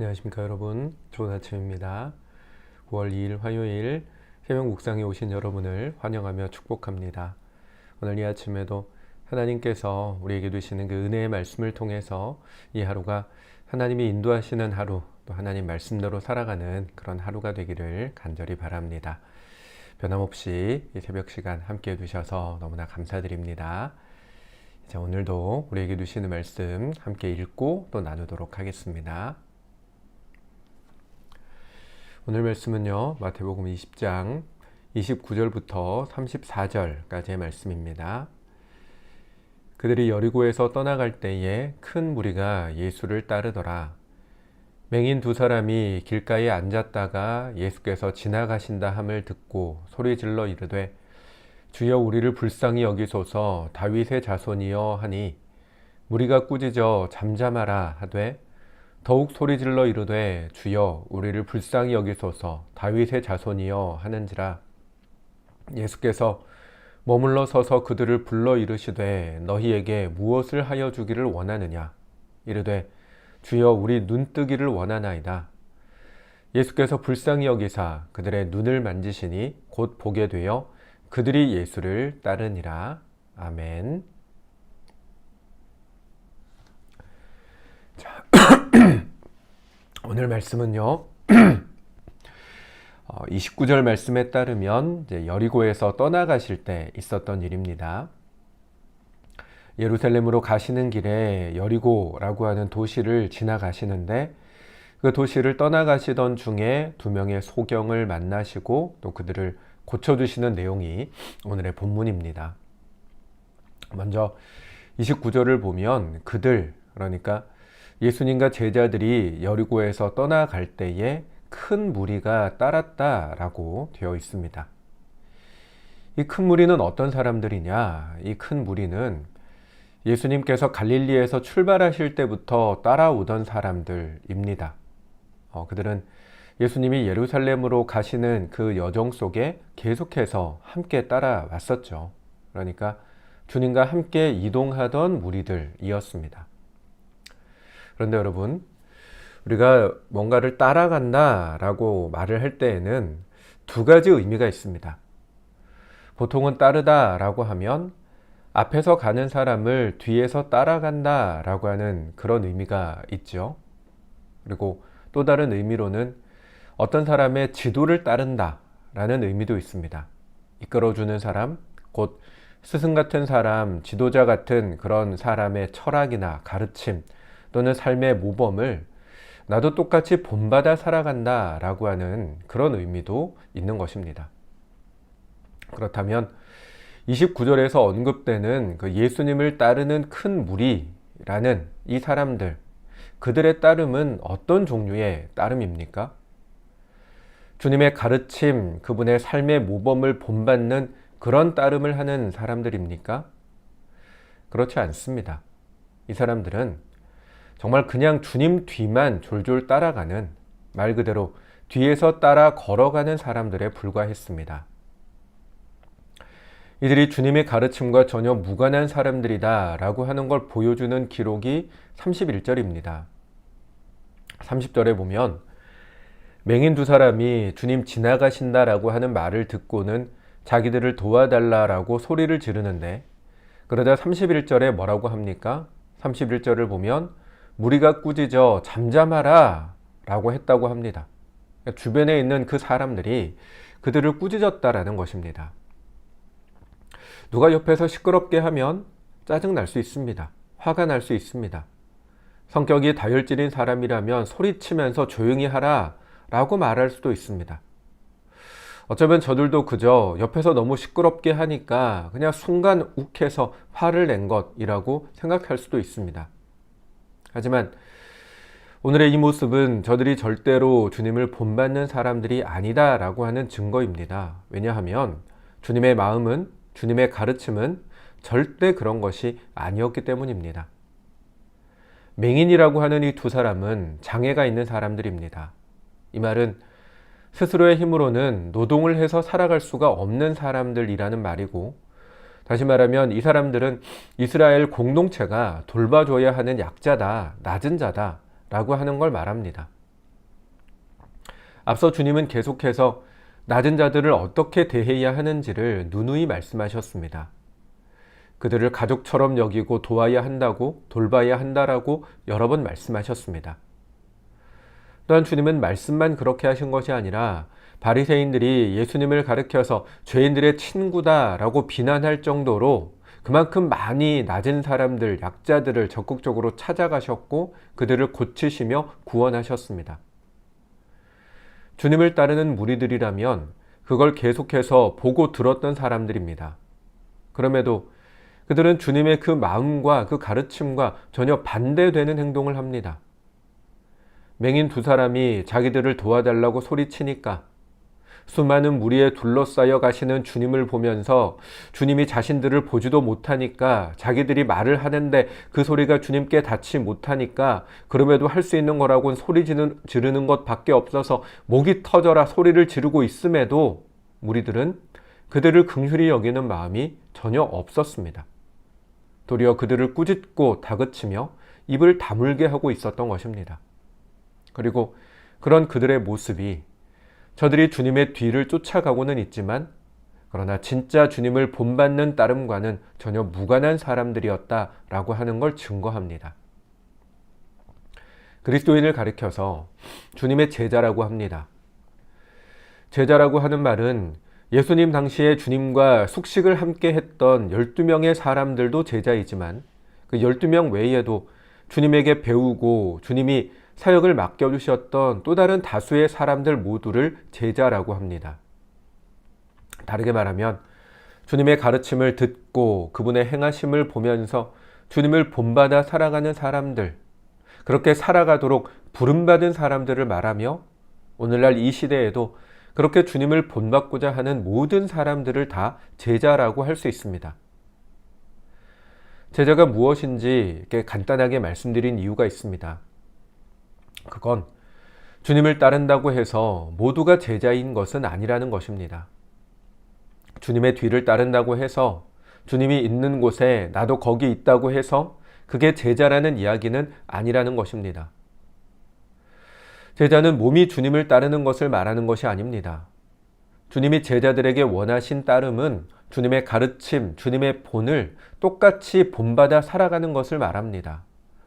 안녕하십니까 여러분. 좋은 아침입니다. 9월 2일 화요일 새벽 묵상에 오신 여러분을 환영하며 축복합니다. 오늘 이 아침에도 하나님께서 우리에게 주시는 그 은혜의 말씀을 통해서 이 하루가 하나님이 인도하시는 하루 또 하나님 말씀대로 살아가는 그런 하루가 되기를 간절히 바랍니다. 변함없이 이 새벽 시간 함께 해주셔서 너무나 감사드립니다. 자, 오늘도 우리에게 주시는 말씀 함께 읽고 또 나누도록 하겠습니다. 오늘 말씀은요, 마태복음 20장 29절부터 34절까지의 말씀입니다. 그들이 여리고에서 떠나갈 때에 큰 무리가 예수를 따르더라. 맹인 두 사람이 길가에 앉았다가 예수께서 지나가신다 함을 듣고 소리 질러 이르되 주여 우리를 불쌍히 여기소서 다윗의 자손이여 하니 무리가 꾸짖어 잠잠하라 하되 더욱 소리질러 이르되 주여 우리를 불쌍히 여기소서 다윗의 자손이여 하는지라 예수께서 머물러 서서 그들을 불러 이르시되 너희에게 무엇을 하여 주기를 원하느냐 이르되 주여 우리 눈뜨기를 원하나이다 예수께서 불쌍히 여기사 그들의 눈을 만지시니 곧 보게 되어 그들이 예수를 따르니라. 아멘. 자, 오늘 말씀은요. 29절 어, 말씀에 따르면 여리고에서 떠나가실 때 있었던 일입니다. 예루살렘으로 가시는 길에 여리고라고 하는 도시를 지나가시는데 그 도시를 떠나가시던 중에 두 명의 소경을 만나시고 또 그들을 고쳐주시는 내용이 오늘의 본문입니다. 먼저 29절을 보면 그들, 그러니까 예수님과 제자들이 여리고에서 떠나갈 때에 큰 무리가 따랐다라고 되어 있습니다. 이 큰 무리는 어떤 사람들이냐? 이 큰 무리는 예수님께서 갈릴리에서 출발하실 때부터 따라오던 사람들입니다. 어, 그들은 예수님이 예루살렘으로 가시는 그 여정 속에 계속해서 함께 따라왔었죠. 그러니까 주님과 함께 이동하던 무리들이었습니다. 그런데 여러분, 우리가 뭔가를 따라간다 라고 말을 할 때에는 두 가지 의미가 있습니다. 보통은 따르다 라고 하면 앞에서 가는 사람을 뒤에서 따라간다 라고 하는 그런 의미가 있죠. 그리고 또 다른 의미로는 어떤 사람의 지도를 따른다 라는 의미도 있습니다. 이끌어주는 사람, 곧 스승 같은 사람, 지도자 같은 그런 사람의 철학이나 가르침 또는 삶의 모범을 나도 똑같이 본받아 살아간다 라고 하는 그런 의미도 있는 것입니다. 그렇다면 29절에서 언급되는 그 예수님을 따르는 큰 무리라는 이 사람들, 그들의 따름은 어떤 종류의 따름입니까? 주님의 가르침, 그분의 삶의 모범을 본받는 그런 따름을 하는 사람들입니까? 그렇지 않습니다. 이 사람들은 정말 그냥 주님 뒤만 졸졸 따라가는 말 그대로 뒤에서 따라 걸어가는 사람들에 불과했습니다. 이들이 주님의 가르침과 전혀 무관한 사람들이다 라고 하는 걸 보여주는 기록이 31절입니다. 30절에 보면 맹인 두 사람이 주님 지나가신다 라고 하는 말을 듣고는 자기들을 도와달라 라고 소리를 지르는데 그러자 31절에 뭐라고 합니까? 31절을 보면 무리가 꾸짖어 잠잠하라 라고 했다고 합니다. 그러니까 주변에 있는 그 사람들이 그들을 꾸짖었다라는 것입니다. 누가 옆에서 시끄럽게 하면 짜증 날 수 있습니다. 화가 날 수 있습니다. 성격이 다혈질인 사람이라면 소리치면서 조용히 하라 라고 말할 수도 있습니다. 어쩌면 저들도 그저 옆에서 너무 시끄럽게 하니까 그냥 순간 욱해서 화를 낸 것이라고 생각할 수도 있습니다. 하지만 오늘의 이 모습은 저들이 절대로 주님을 본받는 사람들이 아니다라고 하는 증거입니다. 왜냐하면 주님의 마음은, 주님의 가르침은 절대 그런 것이 아니었기 때문입니다. 맹인이라고 하는 이 두 사람은 장애가 있는 사람들입니다. 이 말은 스스로의 힘으로는 노동을 해서 살아갈 수가 없는 사람들이라는 말이고, 다시 말하면 이 사람들은 이스라엘 공동체가 돌봐줘야 하는 약자다, 낮은 자다, 라고 하는 걸 말합니다. 앞서 주님은 계속해서 낮은 자들을 어떻게 대해야 하는지를 누누이 말씀하셨습니다. 그들을 가족처럼 여기고 도와야 한다고 돌봐야 한다라고 여러 번 말씀하셨습니다. 또한 주님은 말씀만 그렇게 하신 것이 아니라 바리새인들이 예수님을 가르켜서 죄인들의 친구다라고 비난할 정도로 그만큼 많이 낮은 사람들, 약자들을 적극적으로 찾아가셨고 그들을 고치시며 구원하셨습니다. 주님을 따르는 무리들이라면 그걸 계속해서 보고 들었던 사람들입니다. 그럼에도 그들은 주님의 그 마음과 그 가르침과 전혀 반대되는 행동을 합니다. 맹인 두 사람이 자기들을 도와달라고 소리치니까 수많은 무리에 둘러싸여 가시는 주님을 보면서 주님이 자신들을 보지도 못하니까 자기들이 말을 하는데 그 소리가 주님께 닿지 못하니까 그럼에도 할 수 있는 거라고는 소리 지르는 것밖에 없어서 목이 터져라 소리를 지르고 있음에도 무리들은 그들을 긍휼히 여기는 마음이 전혀 없었습니다. 도리어 그들을 꾸짖고 다그치며 입을 다물게 하고 있었던 것입니다. 그리고 그런 그들의 모습이 저들이 주님의 뒤를 쫓아가고는 있지만 그러나 진짜 주님을 본받는 따름과는 전혀 무관한 사람들이었다라고 하는 걸 증거합니다. 그리스도인을 가리켜서 주님의 제자라고 합니다. 제자라고 하는 말은 예수님 당시에 주님과 숙식을 함께 했던 12명의 사람들도 제자이지만 그 12명 외에도 주님에게 배우고 주님이 사역을 맡겨주셨던 또 다른 다수의 사람들 모두를 제자라고 합니다. 다르게 말하면 주님의 가르침을 듣고 그분의 행하심을 보면서 주님을 본받아 살아가는 사람들, 그렇게 살아가도록 부름받은 사람들을 말하며 오늘날 이 시대에도 그렇게 주님을 본받고자 하는 모든 사람들을 다 제자라고 할 수 있습니다. 제자가 무엇인지 간단하게 말씀드린 이유가 있습니다. 그건 주님을 따른다고 해서 모두가 제자인 것은 아니라는 것입니다. 주님의 뒤를 따른다고 해서 주님이 있는 곳에 나도 거기 있다고 해서 그게 제자라는 이야기는 아니라는 것입니다. 제자는 몸이 주님을 따르는 것을 말하는 것이 아닙니다. 주님이 제자들에게 원하신 따름은 주님의 가르침, 주님의 본을 똑같이 본받아 살아가는 것을 말합니다.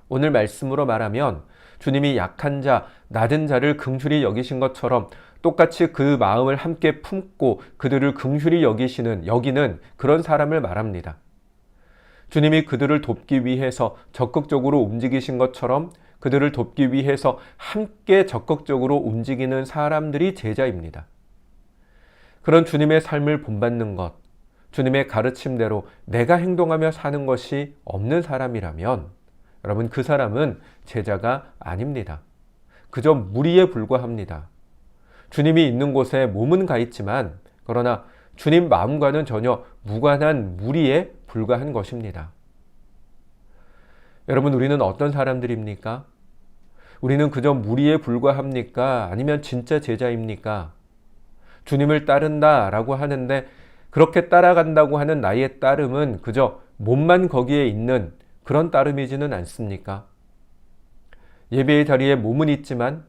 오늘 말씀으로 말하면 주님이 약한 자, 낮은 자를 긍휼히 여기신 것처럼 똑같이 그 마음을 함께 품고 그들을 긍휼히 여기시는 여기는 그런 사람을 말합니다. 주님이 그들을 돕기 위해서 적극적으로 움직이신 것처럼 그들을 돕기 위해서 함께 적극적으로 움직이는 사람들이 제자입니다. 그런 주님의 삶을 본받는 것, 주님의 가르침대로 내가 행동하며 사는 것이 없는 사람이라면 여러분 그 사람은 제자가 아닙니다. 그저 무리에 불과합니다. 주님이 있는 곳에 몸은 가 있지만 그러나 주님 마음과는 전혀 무관한 무리에 불과한 것입니다. 여러분 우리는 어떤 사람들입니까? 우리는 그저 무리에 불과합니까? 아니면 진짜 제자입니까? 주님을 따른다라고 하는데 그렇게 따라간다고 하는 나의 따름은 그저 몸만 거기에 있는 그런 따름이지는 않습니까? 예배의 자리에 몸은 있지만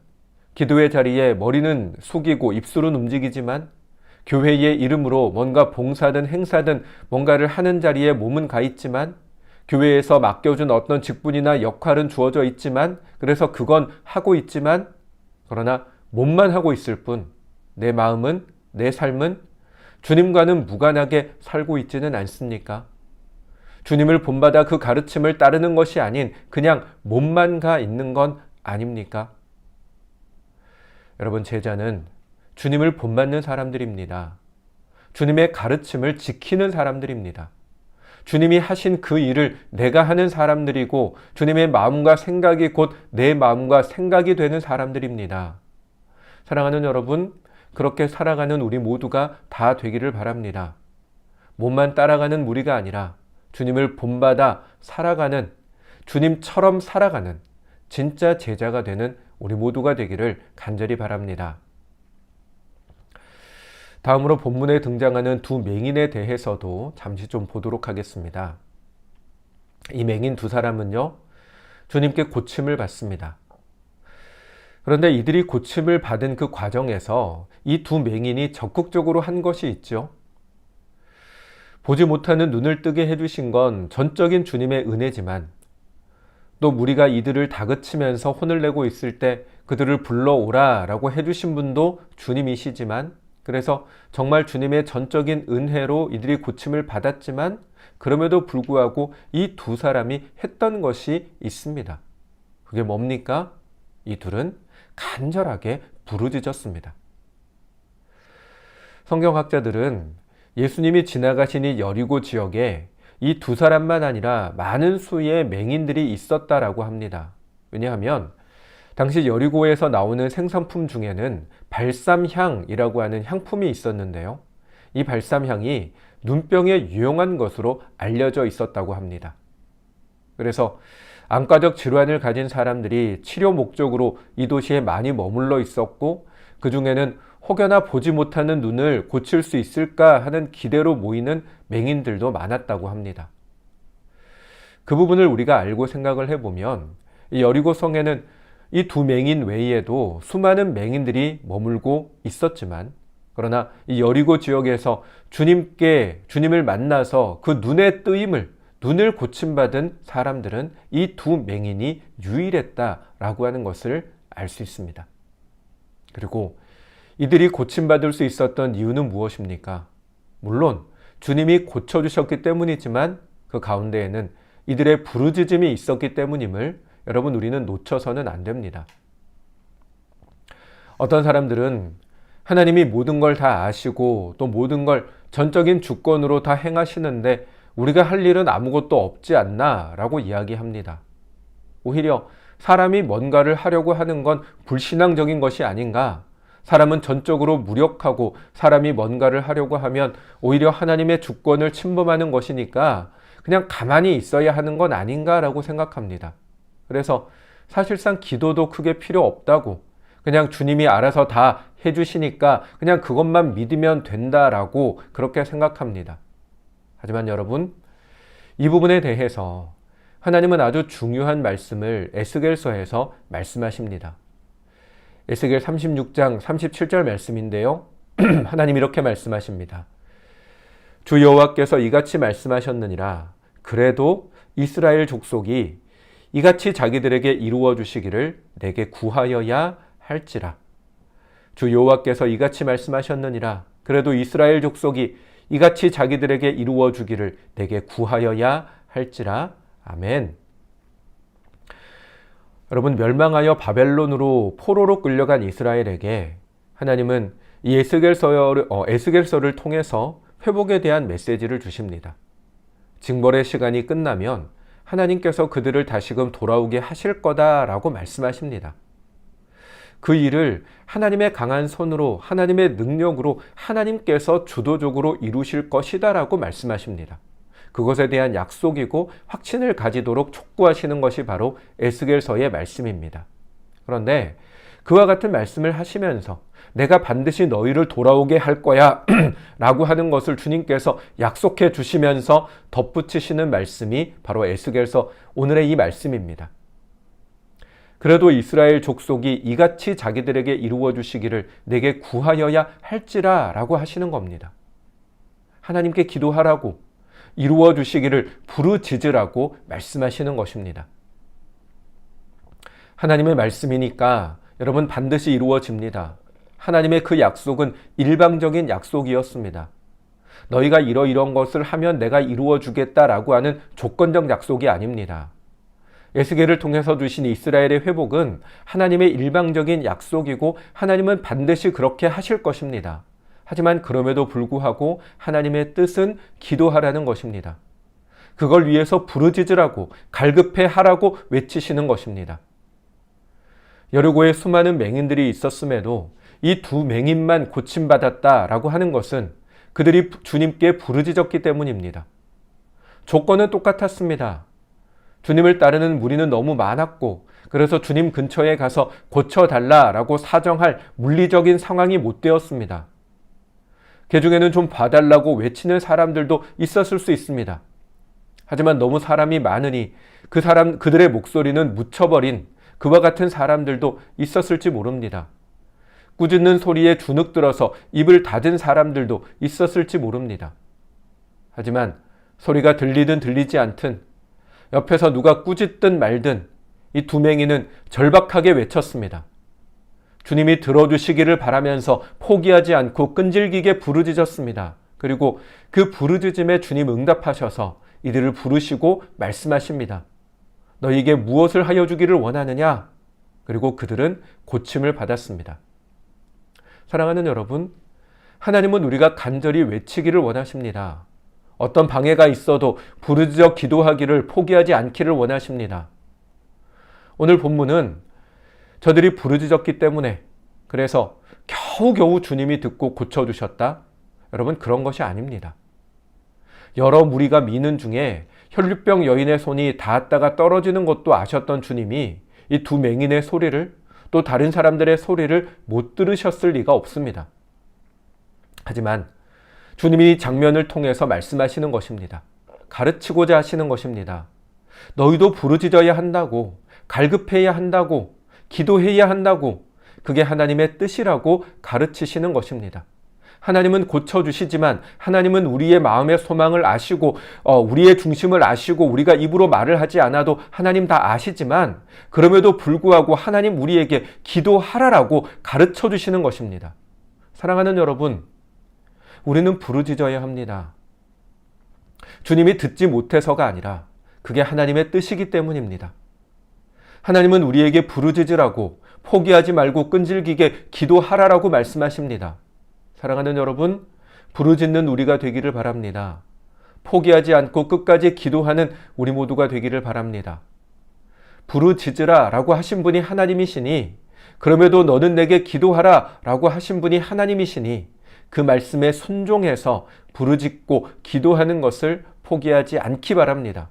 기도의 자리에 머리는 숙이고 입술은 움직이지만 교회의 이름으로 뭔가 봉사든 행사든 뭔가를 하는 자리에 몸은 가 있지만 교회에서 맡겨준 어떤 직분이나 역할은 주어져 있지만 그래서 그건 하고 있지만 그러나 몸만 하고 있을 뿐 내 마음은 내 삶은 주님과는 무관하게 살고 있지는 않습니까? 주님을 본받아 그 가르침을 따르는 것이 아닌 그냥 몸만 가 있는 건 아닙니까? 여러분, 제자는 주님을 본받는 사람들입니다. 주님의 가르침을 지키는 사람들입니다. 주님이 하신 그 일을 내가 하는 사람들이고 주님의 마음과 생각이 곧 내 마음과 생각이 되는 사람들입니다. 사랑하는 여러분, 그렇게 살아가는 우리 모두가 다 되기를 바랍니다. 몸만 따라가는 무리가 아니라 주님을 본받아 살아가는 주님처럼 살아가는 진짜 제자가 되는 우리 모두가 되기를 간절히 바랍니다. 다음으로 본문에 등장하는 두 맹인에 대해서도 잠시 좀 보도록 하겠습니다. 이 맹인 두 사람은요, 주님께 고침을 받습니다. 그런데 이들이 고침을 받은 그 과정에서 이 두 맹인이 적극적으로 한 것이 있죠. 보지 못하는 눈을 뜨게 해주신 건 전적인 주님의 은혜지만 또 무리가 이들을 다그치면서 혼을 내고 있을 때 그들을 불러오라 라고 해주신 분도 주님이시지만 그래서 정말 주님의 전적인 은혜로 이들이 고침을 받았지만 그럼에도 불구하고 이 두 사람이 했던 것이 있습니다. 그게 뭡니까? 이 둘은 간절하게 부르짖었습니다. 성경학자들은 예수님이 지나가신 이 여리고 지역에 이 두 사람만 아니라 많은 수의 맹인들이 있었다라고 합니다. 왜냐하면 당시 여리고에서 나오는 생산품 중에는 발삼향이라고 하는 향품이 있었는데요. 이 발삼향이 눈병에 유용한 것으로 알려져 있었다고 합니다. 그래서 안과적 질환을 가진 사람들이 치료 목적으로 이 도시에 많이 머물러 있었고 그 중에는 혹여나 보지 못하는 눈을 고칠 수 있을까 하는 기대로 모이는 맹인들도 많았다고 합니다. 그 부분을 우리가 알고 생각을 해보면 이 여리고 성에는 이 두 맹인 외에도 수많은 맹인들이 머물고 있었지만 그러나 이 여리고 지역에서 주님께 주님을 만나서 그 눈의 뜨임을 눈을 고침받은 사람들은 이 두 맹인이 유일했다라고 하는 것을 알 수 있습니다. 그리고 이들이 고침받을 수 있었던 이유는 무엇입니까? 물론 주님이 고쳐주셨기 때문이지만 그 가운데에는 이들의 부르짖음이 있었기 때문임을 여러분 우리는 놓쳐서는 안 됩니다. 어떤 사람들은 하나님이 모든 걸 다 아시고 또 모든 걸 전적인 주권으로 다 행하시는데 우리가 할 일은 아무것도 없지 않나 라고 이야기합니다. 오히려 사람이 뭔가를 하려고 하는 건 불신앙적인 것이 아닌가? 사람은 전적으로 무력하고 사람이 뭔가를 하려고 하면 오히려 하나님의 주권을 침범하는 것이니까 그냥 가만히 있어야 하는 건 아닌가라고 생각합니다. 그래서 사실상 기도도 크게 필요 없다고 그냥 주님이 알아서 다 해주시니까 그냥 그것만 믿으면 된다라고 그렇게 생각합니다. 하지만 여러분, 이 부분에 대해서 하나님은 아주 중요한 말씀을 에스겔서에서 말씀하십니다. 에스겔 36장 37절 말씀인데요. 하나님 이렇게 말씀하십니다. 주 여호와께서 이같이 말씀하셨느니라. 그래도 이스라엘 족속이 이같이 자기들에게 이루어 주시기를 내게 구하여야 할지라. 주 여호와께서 이같이 말씀하셨느니라. 그래도 이스라엘 족속이 이같이 자기들에게 이루어 주기를 내게 구하여야 할지라. 아멘. 여러분 멸망하여 바벨론으로 포로로 끌려간 이스라엘에게 하나님은 이 에스겔서를, 어, 에스겔서를 통해서 회복에 대한 메시지를 주십니다. 징벌의 시간이 끝나면 하나님께서 그들을 다시금 돌아오게 하실 거다라고 말씀하십니다. 그 일을 하나님의 강한 손으로 하나님의 능력으로 하나님께서 주도적으로 이루실 것이다라고 말씀하십니다. 그것에 대한 약속이고 확신을 가지도록 촉구하시는 것이 바로 에스겔서의 말씀입니다. 그런데 그와 같은 말씀을 하시면서 내가 반드시 너희를 돌아오게 할 거야 라고 하는 것을 주님께서 약속해 주시면서 덧붙이시는 말씀이 바로 에스겔서 오늘의 이 말씀입니다. 그래도 이스라엘 족속이 이같이 자기들에게 이루어 주시기를 내게 구하여야 할지라 라고 하시는 겁니다. 하나님께 기도하라고 이루어 주시기를 부르짖으라고 말씀하시는 것입니다. 하나님의 말씀이니까 여러분 반드시 이루어집니다. 하나님의 그 약속은 일방적인 약속이었습니다. 너희가 이러이런 것을 하면 내가 이루어 주겠다라고 하는 조건적 약속이 아닙니다. 에스겔을 통해서 주신 이스라엘의 회복은 하나님의 일방적인 약속이고 하나님은 반드시 그렇게 하실 것입니다. 하지만 그럼에도 불구하고 하나님의 뜻은 기도하라는 것입니다. 그걸 위해서 부르짖으라고 갈급해 하라고 외치시는 것입니다. 여리고에 수많은 맹인들이 있었음에도 이 두 맹인만 고침받았다라고 하는 것은 그들이 주님께 부르짖었기 때문입니다. 조건은 똑같았습니다. 주님을 따르는 무리는 너무 많았고 그래서 주님 근처에 가서 고쳐달라라고 사정할 물리적인 상황이 못 되었습니다. 그 중에는 좀 봐달라고 외치는 사람들도 있었을 수 있습니다. 하지만 너무 사람이 많으니 그 사람, 그들의 목소리는 묻혀버린 그와 같은 사람들도 있었을지 모릅니다. 꾸짖는 소리에 주눅 들어서 입을 닫은 사람들도 있었을지 모릅니다. 하지만 소리가 들리든 들리지 않든 옆에서 누가 꾸짖든 말든 이 두 맹인은 절박하게 외쳤습니다. 주님이 들어주시기를 바라면서 포기하지 않고 끈질기게 부르짖었습니다. 그리고 그 부르짖음에 주님 응답하셔서 이들을 부르시고 말씀하십니다. 너에게 무엇을 하여 주기를 원하느냐? 그리고 그들은 고침을 받았습니다. 사랑하는 여러분, 하나님은 우리가 간절히 외치기를 원하십니다. 어떤 방해가 있어도 부르짖어 기도하기를 포기하지 않기를 원하십니다. 오늘 본문은 저들이 부르짖었기 때문에 그래서 겨우겨우 주님이 듣고 고쳐주셨다? 여러분, 그런 것이 아닙니다. 여러 무리가 미는 중에 혈류병 여인의 손이 닿았다가 떨어지는 것도 아셨던 주님이 이 두 맹인의 소리를 또 다른 사람들의 소리를 못 들으셨을 리가 없습니다. 하지만 주님이 장면을 통해서 말씀하시는 것입니다. 가르치고자 하시는 것입니다. 너희도 부르짖어야 한다고, 갈급해야 한다고, 기도해야 한다고, 그게 하나님의 뜻이라고 가르치시는 것입니다. 하나님은 고쳐주시지만 하나님은 우리의 마음의 소망을 아시고 어, 우리의 중심을 아시고 우리가 입으로 말을 하지 않아도 하나님 다 아시지만 그럼에도 불구하고 하나님 우리에게 기도하라라고 가르쳐 주시는 것입니다. 사랑하는 여러분, 우리는 부르짖어야 합니다. 주님이 듣지 못해서가 아니라 그게 하나님의 뜻이기 때문입니다. 하나님은 우리에게 부르짖으라고 포기하지 말고 끈질기게 기도하라라고 말씀하십니다. 사랑하는 여러분, 부르짖는 우리가 되기를 바랍니다. 포기하지 않고 끝까지 기도하는 우리 모두가 되기를 바랍니다. 부르짖으라 라고 하신 분이 하나님이시니, 그럼에도 너는 내게 기도하라 라고 하신 분이 하나님이시니, 그 말씀에 순종해서 부르짖고 기도하는 것을 포기하지 않기 바랍니다.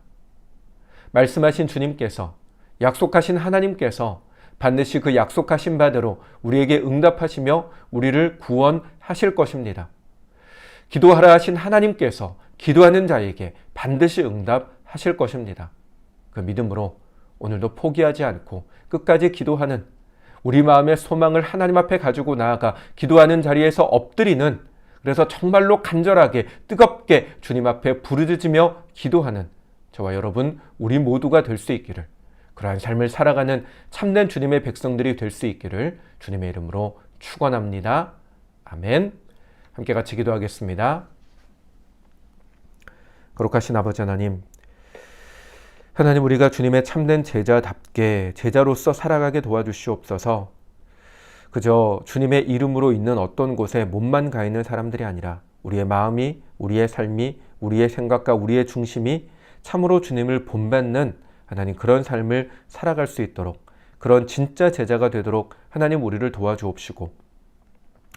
말씀하신 주님께서, 약속하신 하나님께서 반드시 그 약속하신 바대로 우리에게 응답하시며 우리를 구원하실 것입니다. 기도하라 하신 하나님께서 기도하는 자에게 반드시 응답하실 것입니다. 그 믿음으로 오늘도 포기하지 않고 끝까지 기도하는 우리 마음의 소망을 하나님 앞에 가지고 나아가 기도하는 자리에서 엎드리는 그래서 정말로 간절하게 뜨겁게 주님 앞에 부르짖으며 기도하는 저와 여러분 우리 모두가 될 수 있기를 그러한 삶을 살아가는 참된 주님의 백성들이 될 수 있기를 주님의 이름으로 축원합니다. 아멘. 함께 같이 기도하겠습니다. 거룩하신 아버지 하나님, 하나님 우리가 주님의 참된 제자답게 제자로서 살아가게 도와주시옵소서. 그저 주님의 이름으로 있는 어떤 곳에 몸만 가 있는 사람들이 아니라 우리의 마음이, 우리의 삶이, 우리의 생각과 우리의 중심이 참으로 주님을 본받는 하나님 그런 삶을 살아갈 수 있도록 그런 진짜 제자가 되도록 하나님 우리를 도와주옵시고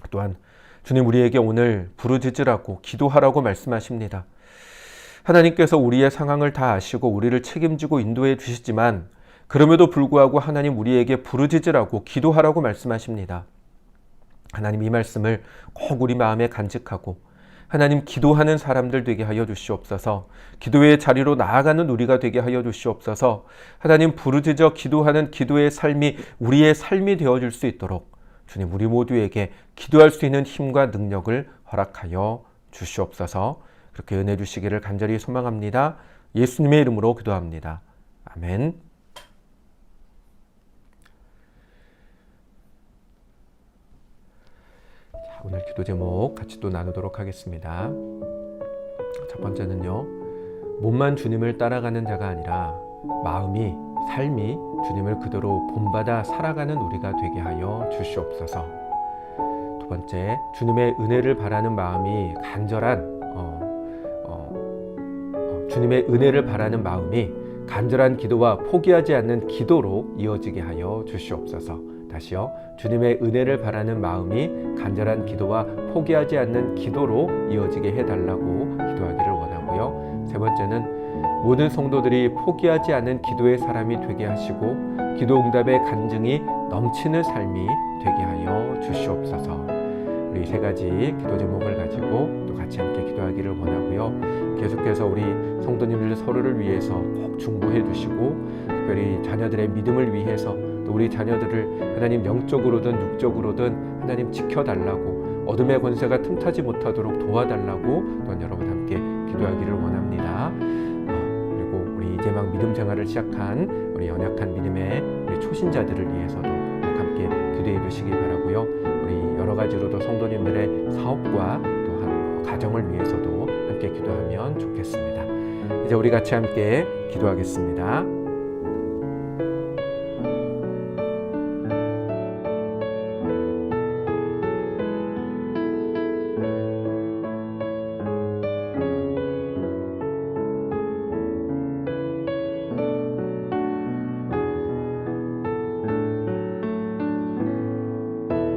또한 주님 우리에게 오늘 부르짖으라고 기도하라고 말씀하십니다. 하나님께서 우리의 상황을 다 아시고 우리를 책임지고 인도해 주시지만 그럼에도 불구하고 하나님 우리에게 부르짖으라고 기도하라고 말씀하십니다. 하나님 이 말씀을 꼭 우리 마음에 간직하고 하나님 기도하는 사람들 되게 하여 주시옵소서. 기도의 자리로 나아가는 우리가 되게 하여 주시옵소서. 하나님 부르짖어 기도하는 기도의 삶이 우리의 삶이 되어 줄 수 있도록 주님 우리 모두에게 기도할 수 있는 힘과 능력을 허락하여 주시옵소서. 그렇게 은혜 주시기를 간절히 소망합니다. 예수님의 이름으로 기도합니다. 아멘. 오늘 기도 제목 같이 또 나누도록 하겠습니다. 첫 번째는요, 몸만 주님을 따라가는 자가 아니라 마음이, 삶이 주님을 그대로 본받아 살아가는 우리가 되게 하여 주시옵소서. 두 번째, 주님의 은혜를 바라는 마음이 간절한, 어, 어, 어, 주님의 은혜를 바라는 마음이 간절한 기도와 포기하지 않는 기도로 이어지게 하여 주시옵소서. 다시요. 주님의 은혜를 바라는 마음이 간절한 기도와 포기하지 않는 기도로 이어지게 해달라고 기도하기를 원하고요. 세 번째는 모든 성도들이 포기하지 않는 기도의 사람이 되게 하시고 기도 응답의 간증이 넘치는 삶이 되게 하여 주시옵소서. 우리 세 가지 기도 제목을 가지고 또 같이 함께 기도하기를 원하고요. 계속해서 우리 성도님들 서로를 위해서 꼭 중보해 주시고 특별히 자녀들의 믿음을 위해서 또 우리 자녀들을 하나님 영적으로든 육적으로든 하나님 지켜달라고 어둠의 권세가 틈타지 못하도록 도와달라고 또한 여러분 함께 기도하기를 원합니다. 어, 그리고 우리 이제 막 믿음 생활을 시작한 우리 연약한 믿음의 우리 초신자들을 위해서도 꼭 함께 기도해 주시기 바라고요. 우리 여러 가지로도 성도님들의 사업과 또한 가정을 위해서도 함께 기도하면 좋겠습니다. 이제 우리 같이 함께 기도하겠습니다.